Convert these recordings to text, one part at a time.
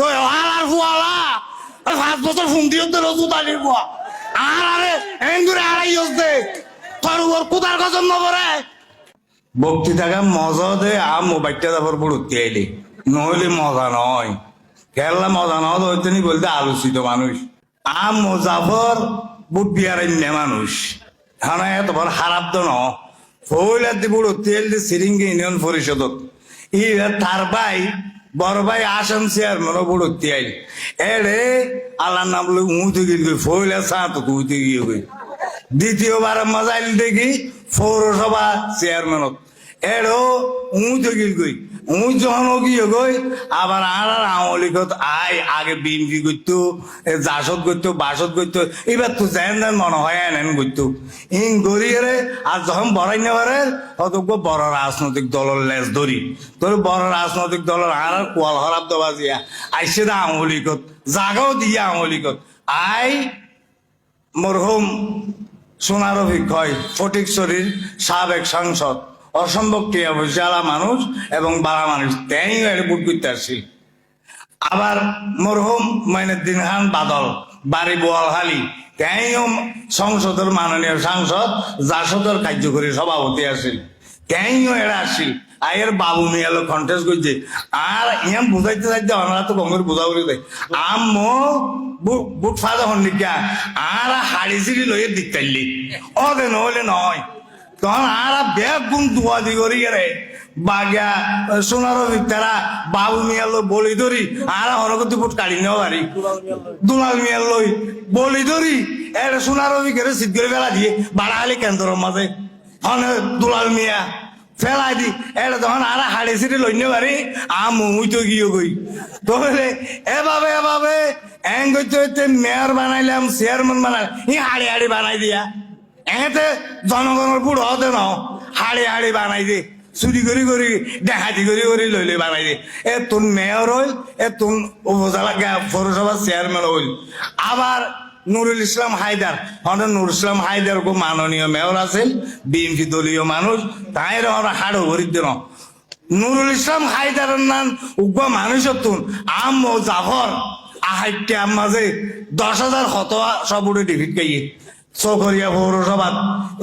আর ফুয়ালা পাঁচ বছর ফোন দিও তো রসু তালির বুয়া আর আরে এঙ্গুরে আড়াই হচ্ছে তোর উপর কোদার কসম নবরে বক্তৃতাকে মজা দে আর মোবাইলটা নইলে মজা নয় খেলা মজা নয় বলতে আলোচিত মানুষ আম মোজাফর বুট মানুষ হ্যাঁ এত বড় খারাপ তো ন ফইলার দি বুড়ো তেল দি সিরিঙ্গি ইউনিয়ন পরিষদত ই তার ভাই বড় ভাই আসাম মনে বুড়ো তেল এড়ে আল্লাহ নাম লোক উঁতে গিয়ে ফইলা সাঁত উঁতে গিয়ে দ্বিতীয়বার মজাইল দেখি পৌরসভা চেয়ারম্যানত এড়ো উঁতে গিল গই উঁ যখন গিয়ে গই আবার আর আর আমলিকত আয়, আগে বিএনপি করতো, এ জাসদ করতো, বাসদ করতো, এবার তো যেন যেন মনে হয় এন করতো। ইন গড়িয়ে আর যখন বড়াই নেবারে অতজ্ঞ বড় রাজনৈতিক দলের লেজ ধরি। তোর বড় রাজনৈতিক দলের আর আর কোয়াল হরাব দেওয়া দিয়া, আইসে না আমলিকত জাগাও দিয়া আমলিকত আই, মরহুম সোনার অভিক্ষয় ফটিক শরীর সাবেক সাংসদ। অসম্ভব টিয়া বৈশালা মানুষ এবং বালা মানুষ। তাই বুট করতে আসছিল আবার মরহুম মাইনুদ্দিন খান বাদল, বাড়ি বোয়ালহালি তাইও সংসদের মাননীয় সাংসদ, জাসদের কার্যকরী সভাপতি আসিল তাইও এরা আসিল আয়ের বাবু মিয়ালো কন্টেস্ট করছে আর ইয়াম বুঝাইতে চাইতে ওনারা তো গঙ্গের বুঝা করে দেয়। আম্মো বু- বুট ফাদা হন আর হাড়ি সিড়ি লইয়ে দিকতাইলি ওকে নহলে নয়। তখন আর বেগুন দুয়া দি করি রে বাগিয়া সোনার তারা বাবু মিয়ার লই বলি ধরি, আর হরকতি বুট কাড়ি নেওয়া পারি দুলাল মিয়ার লই বলি ধরি, এর সোনার অভিজ্ঞরে সিদ্ধ করে ফেলা দিয়ে বাড়ালি কেন্দ্রের মাঝে। হনে দুলাল মিয়া ফেলাই দি এটা তখন আর হাড়ি সিটি লইনে পারি আম তো গিয়ে গই তাহলে এভাবে এভাবে এং করতে হইতে মেয়র বানাইলাম চেয়ারম্যান বানাই ই হাড়ি হাড়ি বানাই দিয়া। এতে জনগণের বুড়ো হতে ন হাড়ি হাড়ি বানাই দে চুরি করি করি ডাহাতি করি করি লইলে বানাই দে। এ তোর মেয়র হইল, এ তোর উপজেলা পৌরসভার চেয়ারম্যান হইল। আবার নুরুল ইসলাম হায়দার হঠাৎ নুরুল ইসলাম হায়দার খুব মাননীয় মেয়র আছেন বিএনপি দলীয় মানুষ তাই আমরা হাড়ো ভরিত দিন। নুরুল ইসলাম হায়দারের নাম উগ্র মানুষ তুন, আম ও জাফর আহাইটে মাঝে দশ হাজার শত সব উঠে ডিভিট গাইয়ে চকরিয়া পৌরসভাত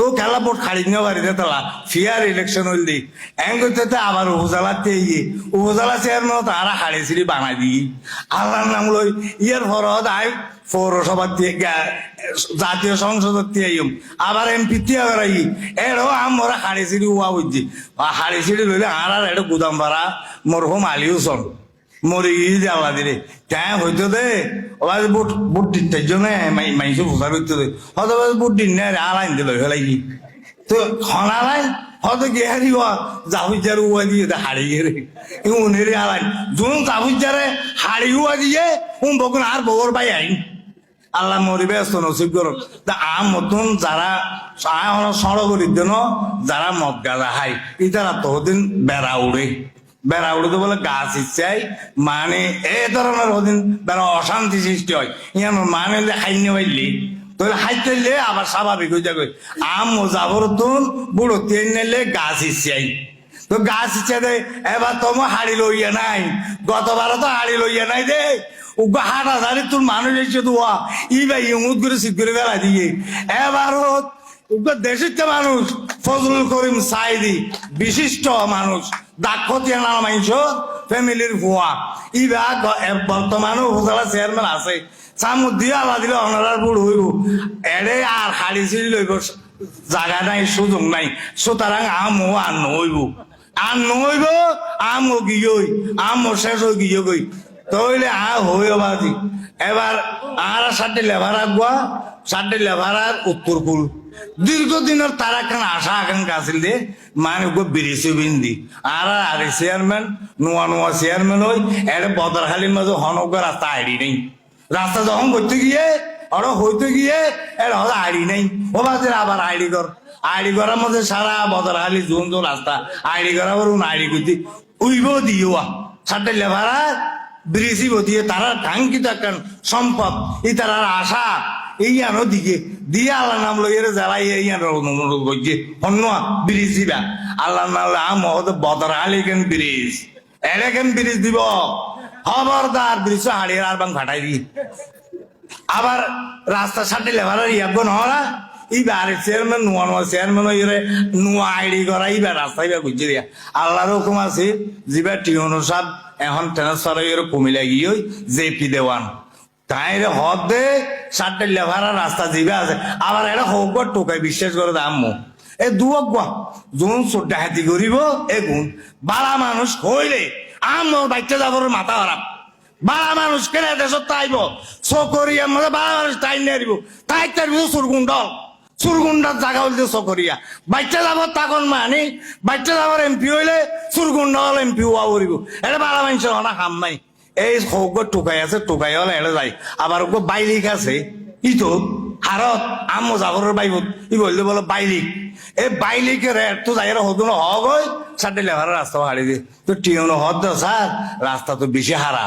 ও খেলা বোর্ড খাড়ি নিয়ে বাড়িতে তালা ফিয়ার ইলেকশন হইল দি। এং করতে আবার উপজেলাতে ইয়ে উপজেলা চেয়ারম্যান তারা হাড়ি সিঁড়ি বানাই দিই আল্লাহর নাম লই ইয়ার ফরহদ আই পৌরসভার দিয়ে জাতীয় সংসদের দিয়ে আবার এমপি আবার আই এরও আমরা হাড়ি সিঁড়ি উয়া বুঝছি হাড়ি সিঁড়ি লইলে আর এটা গুদাম ভাড়া মরহুম আলিউসন মরে গিয়ে আল্লাহ দিলে। কেন হইতো দে। ওরা বুট বুট দিনটার জন্য মাইসু ফুসার হইতো দে। হয়তো বুট দিন না, আলাইন দিল হেলাই কি। তো খনালাইন হয়তো গিয়ে হারি হওয়া জাহুজার উয়া দিয়ে দে হাড়ি গিয়ে রে উনের আলাইন। যোন জাহুজারে হাড়ি উয়া দিয়ে, উন বকুন আর বগর বাই আইন আল্লাহ মরি ব্যস্ত নসিব করুন তা আম মতন যারা সড়গরির জন্য যারা মদ গাঁজা হাই ইতারা তহদিন বেড়া উড়ে বেড়া উড়ে বলে গাছ ইচ্ছাই মানে এ ধরনের ওদিন বেড়া অশান্তি সৃষ্টি হয়। ইয়ান মানে হাইনে পাইলি তাহলে হাইতে আবার স্বাভাবিক হয়ে যাবে। আম মোজাবর তুন বুড়ো তেল নিলে গাছ ইচ্ছাই তো গাছ ইচ্ছা দে এবার তোমার হাড়ি লইয়া নাই। গতবারও তো হাড়ি লইয়া নাই দে উগ্র হাট হাজারি তোর মানুষ এসে দোয়া ই ভাই ইমুদ করে শীত করে বেলা দিয়ে। এবারও উগ্র দেশের মানুষ। ফজলুল করিম সাইদি, বিশিষ্ট মানুষ। দাক্ষতিয়া নাম মাইছ ফ্যামিলির ভুয়া। ই ভাগ বর্তমানে উপজেলা চেয়ারম্যান আছে। চামুদ দিয়ে আল্লাহ দিলে অনারার বুড় হইব এড়ে আর হাড়ি ছিড়ি লইব জায়গা নাই, সুযোগ নাই। সুতরাং আমও আর নইব আর নইব আমও গিয়ই আমও শেষ হয়ে গিয়ে গই তইলে আ হই বাজি এবার আর সাথে লেভার আগুয়া সাথে লেভার আর উত্তর কুল। দীর্ঘদিনের তার একখান আশা আকাঙ্ক্ষা আছিল দে মানে বিন্দি। আর আরে চেয়ারম্যান, নোয়া নোয়া চেয়ারম্যান হই এর বদরখালির মাঝে হনক রাস্তা আইডি নেই। রাস্তা যখন করতে গিয়ে ওরা হইতে গিয়ে এর হয়তো আইডি নেই। ও বাজে আবার আইডি কর আইডি করার মধ্যে সারা বদরখালি জোন জোন রাস্তা। আইডি করার পর আইডি করতে উইব দিও সাথে লেভার ব্রিসি দিয়ে তারা কাঙ্ক্ষিত একটা সম্পদ। ই তারা আশা। এই আনো দিকে দিয়ে আল্লাহ নাম লইয়ের জ্বালাই এই আনো অনুরোধ করছে অন্য, ব্রিজ দিবা। আল্লাহ নাম লই আম হতে বদর আলী কেন ব্রিজ? এরে কেন ব্রিজ দিব? খবরদার দৃশ্য হারিয়ে আর বাং ফাটাই দি আবার রাস্তা সাথে লেভারের ইয়াব্য নহরা। ইবার চেয়ারম্যান নোয়া নোয়া চেয়ারম্যান ইরে নোয়া আইডি করা ইবার রাস্তা ইবার বুঝে দিয়া। আল্লাহর হুকুম আছে, যিবা টিউনো সাহেব, এখন ট্রান্সফার হয়ে কুমিলা গিয়ে জেপি দেওয়ান। তাইরে হদ দে সাতটা লেভারের রাস্তা যিবা আছে। আবার এটা হোক টোকাই বিশ্বাস করে দাম এ দুয়ক গা যোন চোদ্দা হাতি করিব এ গুণ। বালা মানুষ হইলে আমার বাচ্চা যাবর মাথা খারাপ। বালা মানুষ কেন দেশত তাইব? চকরিয়া মধ্যে বালা মানুষ তাই নিয়ে তাই তার সুরগুন্ডল সুরগুন্ডার জায়গা হইলে চকরিয়া। বাচ্চা যাব তখন মানি বাচ্চা যাবার এমপি হইলে সুরগুন্ডল এমপি হওয়া করিব এটা বালা মানুষের অনা কাম নাই। এই সৌগ টুকাই আছে টুকাই হলে এটা যায়। আবার ওকে বাইলিক আছে। ইতো হারত আম যাবরের বাইবত। ই বললে বলো বাইলিক। এই বাইলিকের রেট তো যাই হতো না হগ ওই সাথে লেভারের রাস্তা হারিয়ে দি তো টিউন হদ স্যার রাস্তা তো বেশি হারা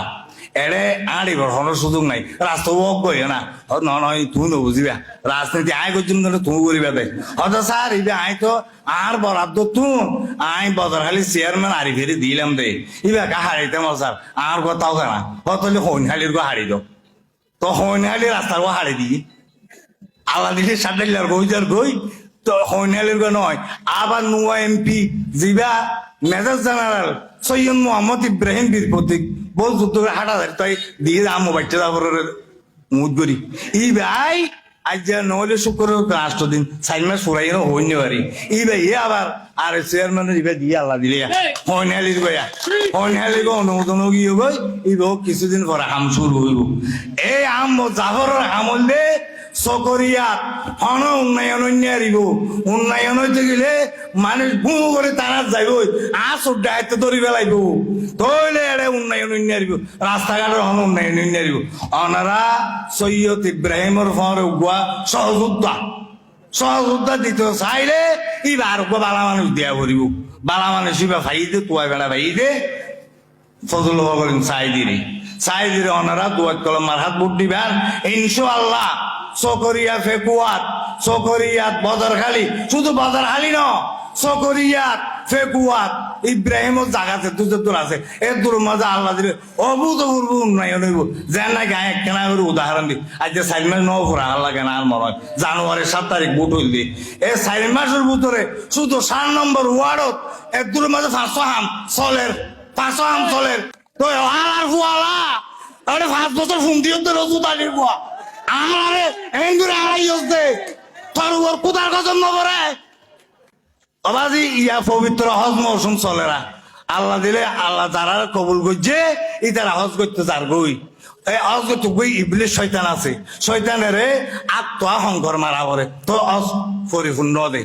এড়ে আড়িবার হনোর সুযোগ নাই। রাস্তা ওক গই না, ন নয় তুই নবুঝিবা রাজনীতি আয় করছিম তাহলে তুমি করিবা দে। হদ স্যার ইবে আই তো আর বরাদ্দ তুই আই বদর খালি চেয়ারম্যান হারি ফেরি দিলাম দে। ইবে কা হারিতে মজার আর কথাও কেনা হতলে হইনহালির গো হারি দাও। তো হইনহালি রাস্তার গো হারি দিই আল্লাহ দিলে সাডাইলার গই, যার গই। তো হইনালের গো নয়। আবার নুয়া এমপি জিবা মেজর জেনারেল সৈয়দ মোহাম্মদ ইব্রাহিম বীর প্রতীক। বহু যুদ্ধ করে হাঁটা ধরে তাই দিয়ে আমো বাচ্চা যাবরের মুদ করি। ই ভাই আজ যা নহলে শুক্র রাষ্ট্র দিন চার মাস ফুরাই হইনি পারি ই ভাই আবার আর চেয়ারম্যানের ইবা দিয়ে আল্লাহ দিলে হইনালির গয়া হইনালির অনুমোদন গিয়ে গই ইব কিছুদিন পরে হাম শুরু হইব। এই আম জাফরের আমল দে চকরিয়াত, হন উন্নয়ন উন্নয়ন উন্নয়ন হন উন্নয়ন অনারা ইব্রাহিমর ফরে উগুয়া সহযোদ্ধা। সহযোদ্ধা দিতে চাইলে ইবার বালা মানুষ দিয়া করিব বালা মানুষ ইবা ভাইদে তুয়াই বেড়া ভাইদে ফজল করেন সাইদিরে। সাইদিরে ওনারা দুয়াত কলম মারহাত বুট দিবেন। ইনশাআল্লাহ সকরিয়া ফেকুয়াত সকরিয়াত বদরখালি, শুধু বদরখালি ন সকরিয়াত ফেকুয়াত। ইব্রাহিমর জাগাতে দুজোর আছে এর দূর মাঝে আল্লাহ দিলে অভূতপূর্ব উন্নয়ন হইব। যে না গায়ে কেনা করে উদাহরণ দি আজ যে চার মাস নয় ফুরা আল্লাহ কেনা আর মনে জানুয়ারির সাত তারিখ বুট হইল দি এ চার মাসের ভিতরে শুধু সাত নম্বর ওয়ার্ডত এর দূর মাঝে পাঁচশো হাম চলের, পাঁচশো আম চলের। তো আর ফুয়ালা আরে পাঁচ বছর ফোন দিয়ে তো রোজু তালির বুয়া আরে এঙ্গুরে আড়াই হচ্ছে তোর উপর কোথার কজন নবরে অবাজি, ইয়া পবিত্র হজ মৌসুম চলে না। আল্লাহ দিলে আল্লাহ যারা কবুল করছে, ই তারা হজ করতে যার গই এই হজ করতে গই ইবলিশ শয়তান আছে। শয়তানের আত্মা শঙ্কর মারা পরে তো হজ পরিপূর্ণ দে।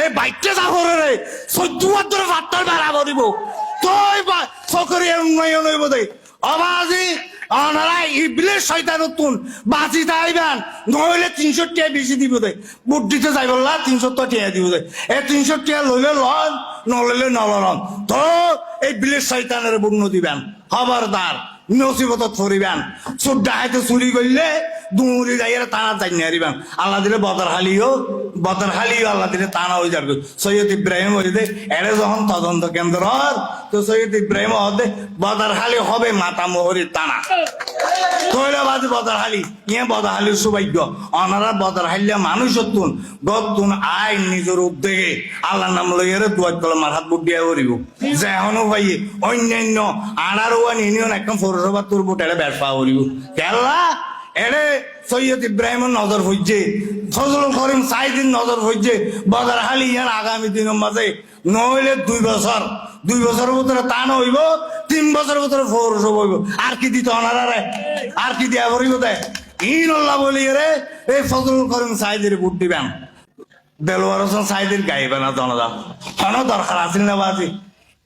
এই বাইকটা যা করে রে, চৈদ্দ ধরে ভাত্তার মারা পড়িব। তই বা চকরি উন্নয়ন হইব দে। অবাজি অনারা ইবলে শয়তান তুন বাঁচি তাইবান নইলে তিনশো টিয়া বেশি দিব দে। বুট দিতে যাই বললা তিনশো টিয়া দিব দে। এই তিনশো টিয়া লইলে লন, নললে নলন। তো এই বিলেশ শয়তানের বুন্ন দিবেন খবরদার। নসিবত ফরিবেন চোদ্দা হাইতে চুরি করলে দুমুরি যাইয়ের টানা যাই নিয়ারিবেন আল্লাহ দিলে বদর হালিও বদর হালিও আল্লাহ দিলে টানা হয়ে যাবে। সৈয়দ ইব্রাহিম দে এড়ে যখন তদন্ত কেন্দ্র তো সৈয়দ ইব্রাহিম হদে বদর হালি হবে মাতা মোহরির টানা তৈলাবাদ বদরহালি ইয়ে বদরহালির সৌভাগ্য। অনারা বদরহালিয়া মানুষ তুন গতুন আই নিজের উদ্যোগে আল্লাহ নাম লইয়ারে দুয়ার কলে মাথাত বুট দিয়া করিব যে এখনও ভাই অন্যান্য আনার ওয়ান ইউনিয়ন একদম পৌরসভা তোর বুট এড়ে ব্যবসা করিব কেল্লা এড়ে সৈয়দ ইব্রাহিমের নজর হইছে, ফজলুল করিম সাইদিন নজর হইছে বদরহালি ইয়ার আগামী দিনের মাঝে। নইলে দুই বছর, দুই বছরের ভিতরে তা হইব, তিন বছরের ভিতরে পৌরসভা হইব। আর কি দিত অনারারে আর? কি দিয়া ভরিব দে ইন আল্লাহ বলি রে এই ফজলুল করিম সাইদের ভোট দিবেন। দেলোয়ার হোসেন সাইদের গাইবে না জনতা কেন দরকার আছিল না বাজি?